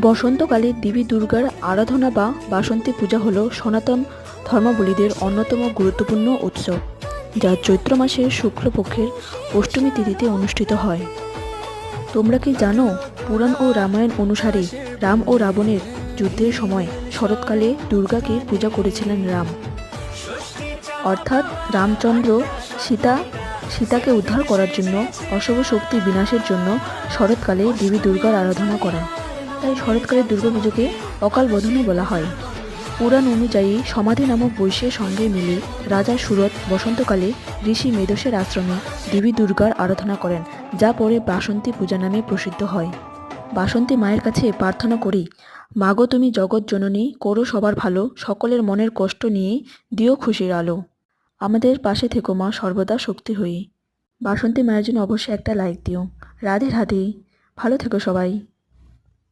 বসন্তকালে দেবী দুর্গার আরাধনা বা বাসন্তী পূজা হল সনাতন ধর্মাবলীদের অন্যতম গুরুত্বপূর্ণ উৎসব যা চৈত্র মাসের শুক্লপক্ষের অষ্টমী তিথিতে অনুষ্ঠিত হয়। তোমরা কি জানো, পুরাণ ও রামায়ণ অনুসারে রাম ও রাবণের যুদ্ধের সময় শরৎকালে দুর্গাকে পূজা করেছিলেন রাম। অর্থাৎ রামচন্দ্র সীতা, সীতাকে উদ্ধার করার জন্য অশুভ শক্তি বিনাশের জন্য শরৎকালে দেবী দুর্গার আরাধনা করেন। তাই শরৎকালের দুর্গাপুজোকে অকাল বোধনও বলা হয়। পুরাণ অনুযায়ী সমাধি নামক বৈশ্যের সঙ্গে মিলে রাজা সুরত বসন্তকালে ঋষি মেদসের আশ্রমে দেবী দুর্গার আরাধনা করেন, যা পরে বাসন্তী পূজা নামে প্রসিদ্ধ হয়। বাসন্তী মায়ের কাছে প্রার্থনা করি, মাগো তুমি জগৎ জননী, করো সবার ভালো, সকলের মনের কষ্ট নিয়ে দিও খুশির আলো। আমাদের পাশে থেকো মা, সর্বদা শক্তি হয়ে। বাসন্তী মায়ের জন্য অবশ্যই একটা লাইক দিও। রাধে রাধে, ভালো থেকো সবাই।